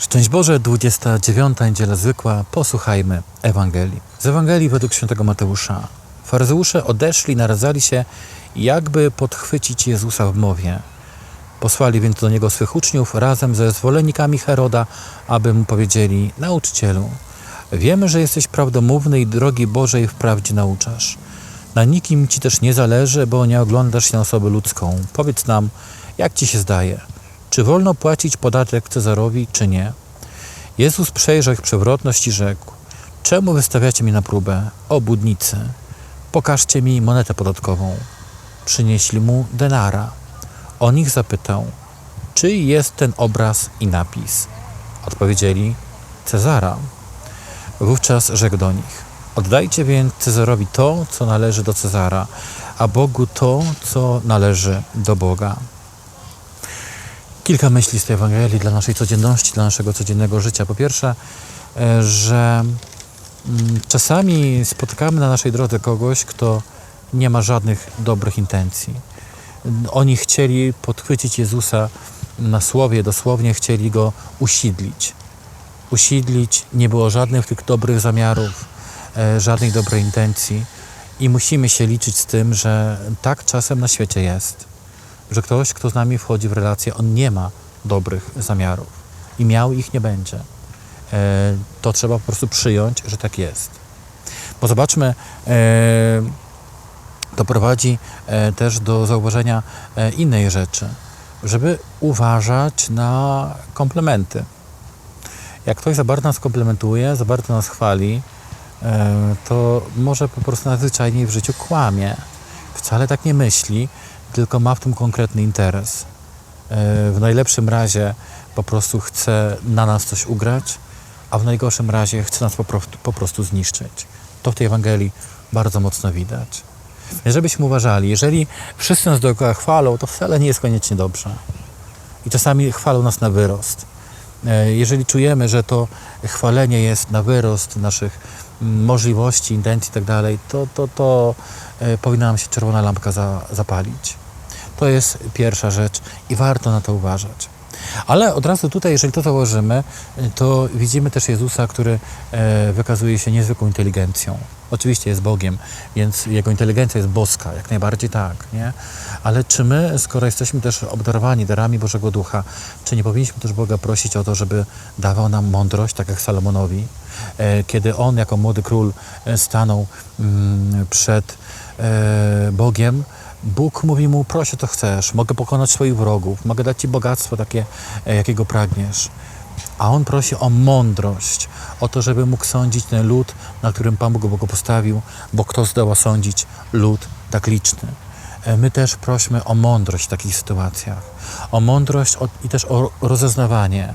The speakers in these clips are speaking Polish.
Szczęść Boże, 29 niedziela zwykła, posłuchajmy Ewangelii. Z Ewangelii według świętego Mateusza. Faryzeusze odeszli, naradzali się, jakby podchwycić Jezusa w mowie. Posłali więc do niego swych uczniów razem ze zwolennikami Heroda, aby mu powiedzieli: Nauczycielu, wiemy, że jesteś prawdomówny i drogi Bożej wprawdzie nauczasz. Na nikim ci też nie zależy, bo nie oglądasz się na osobę ludzką. Powiedz nam, jak ci się zdaje? Czy wolno płacić podatek Cezarowi, czy nie? Jezus przejrzał ich przewrotność i rzekł: Czemu wystawiacie mi na próbę? Obudnicy, pokażcie mi monetę podatkową. Przynieśli mu denara. On ich zapytał: Czy jest ten obraz i napis? Odpowiedzieli: Cezara. Wówczas rzekł do nich: Oddajcie więc Cezarowi to, co należy do Cezara, a Bogu to, co należy do Boga. Kilka myśli z tej Ewangelii dla naszej codzienności, dla naszego codziennego życia. Po pierwsze, e, że mm, czasami spotykamy na naszej drodze kogoś, kto nie ma żadnych dobrych intencji. Oni chcieli podchwycić Jezusa na słowie, dosłownie chcieli go usidlić. Usidlić, nie było żadnych tych dobrych zamiarów, e, żadnej dobrej intencji i musimy się liczyć z tym, że tak czasem na świecie jest że ktoś, kto z nami wchodzi w relację, on nie ma dobrych zamiarów i miał ich nie będzie. E, to trzeba po prostu przyjąć, że tak jest. Bo zobaczmy, e, to prowadzi e, też do zauważenia innej rzeczy, żeby uważać na komplementy. Jak ktoś za bardzo nas komplementuje, za bardzo nas chwali, to może po prostu najzwyczajniej w życiu kłamie. Wcale tak nie myśli, tylko ma w tym konkretny interes. E, W najlepszym razie po prostu chce na nas coś ugrać, a w najgorszym razie chce nas po prostu, po prostu zniszczyć. To w tej Ewangelii bardzo mocno widać. Żebyśmy uważali, jeżeli wszyscy nas dookoła chwalą, to wcale nie jest koniecznie dobrze. I czasami chwalą nas na wyrost. E, Jeżeli czujemy, że to chwalenie jest na wyrost naszych mm, możliwości, intencji i tak to, to, to e, powinna nam się czerwona lampka za, zapalić. To jest pierwsza rzecz i warto na to uważać. Ale od razu tutaj, jeżeli to założymy, to widzimy też Jezusa, który e, wykazuje się niezwykłą inteligencją. Oczywiście jest Bogiem, więc jego inteligencja jest boska, jak najbardziej tak, nie? Ale czy my, skoro jesteśmy też obdarowani darami Bożego Ducha, czy nie powinniśmy też Boga prosić o to, żeby dawał nam mądrość, tak jak Salomonowi, e, kiedy on jako młody król e, stanął mm, przed Bogiem, Bóg mówi mu, proszę to chcesz, mogę pokonać swoich wrogów, mogę dać Ci bogactwo takie, e, jakiego pragniesz. A on prosi o mądrość, o to, żeby mógł sądzić ten lud, na którym Pan Bóg go postawił, bo kto zdoła sądzić? Lud tak liczny. E, My też prośmy o mądrość w takich sytuacjach, o mądrość i też o rozeznawanie,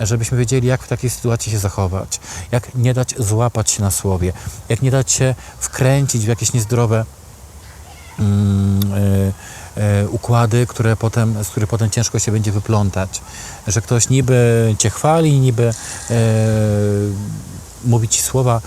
e, żebyśmy wiedzieli, jak w takiej sytuacji się zachować, jak nie dać złapać się na słowie, jak nie dać się wkręcić w jakieś niezdrowe układy, które potem, z których potem ciężko się będzie wyplątać. Że ktoś niby cię chwali, niby e, mówi ci słowa,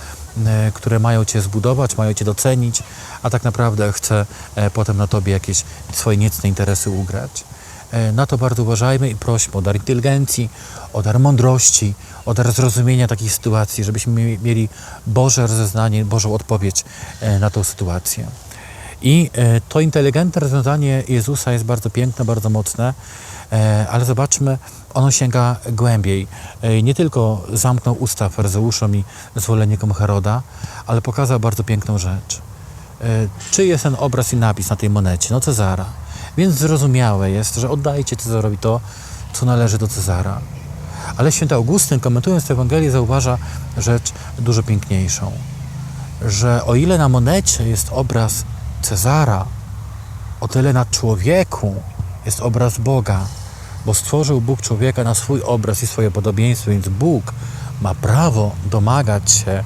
e, które mają cię zbudować, mają cię docenić, a tak naprawdę chce e, potem na tobie jakieś swoje niecne interesy ugrać. E, Na to bardzo uważajmy i prośmy o dar inteligencji, o dar mądrości, o dar zrozumienia takich sytuacji, żebyśmy mie- mieli Boże rozeznanie, Bożą odpowiedź e, na tą sytuację. I e, to inteligentne rozwiązanie Jezusa jest bardzo piękne, bardzo mocne, e, ale zobaczmy, ono sięga głębiej. E, Nie tylko zamknął usta faryzeuszom i zwolennikom Heroda, ale pokazał bardzo piękną rzecz. Czy jest ten obraz i napis na tej monecie? No Cezara. Więc zrozumiałe jest, że oddajcie Cezarowi to, co należy do Cezara. Ale święty Augustyn, komentując tę Ewangelię, zauważa rzecz dużo piękniejszą. Że o ile na monecie jest obraz Cezara, o tyle na człowieku jest obraz Boga, bo stworzył Bóg człowieka na swój obraz i swoje podobieństwo, więc Bóg ma prawo domagać się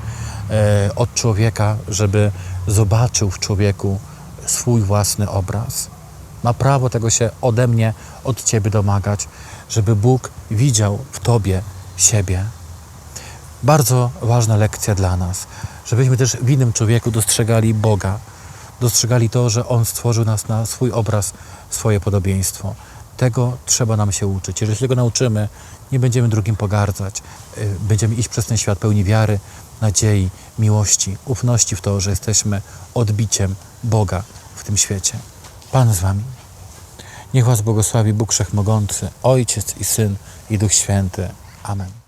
e, od człowieka, żeby zobaczył w człowieku swój własny obraz. Ma prawo tego się ode mnie, od Ciebie domagać, żeby Bóg widział w Tobie siebie. Bardzo ważna lekcja dla nas, żebyśmy też w innym człowieku dostrzegali Boga, dostrzegali to, że On stworzył nas na swój obraz, swoje podobieństwo. Tego trzeba nam się uczyć. Jeżeli się tego nauczymy, nie będziemy drugim pogardzać. Y, Będziemy iść przez ten świat pełni wiary, nadziei, miłości, ufności w to, że jesteśmy odbiciem Boga w tym świecie. Pan z Wami. Niech Was błogosławi Bóg Wszechmogący, Ojciec i Syn i Duch Święty. Amen.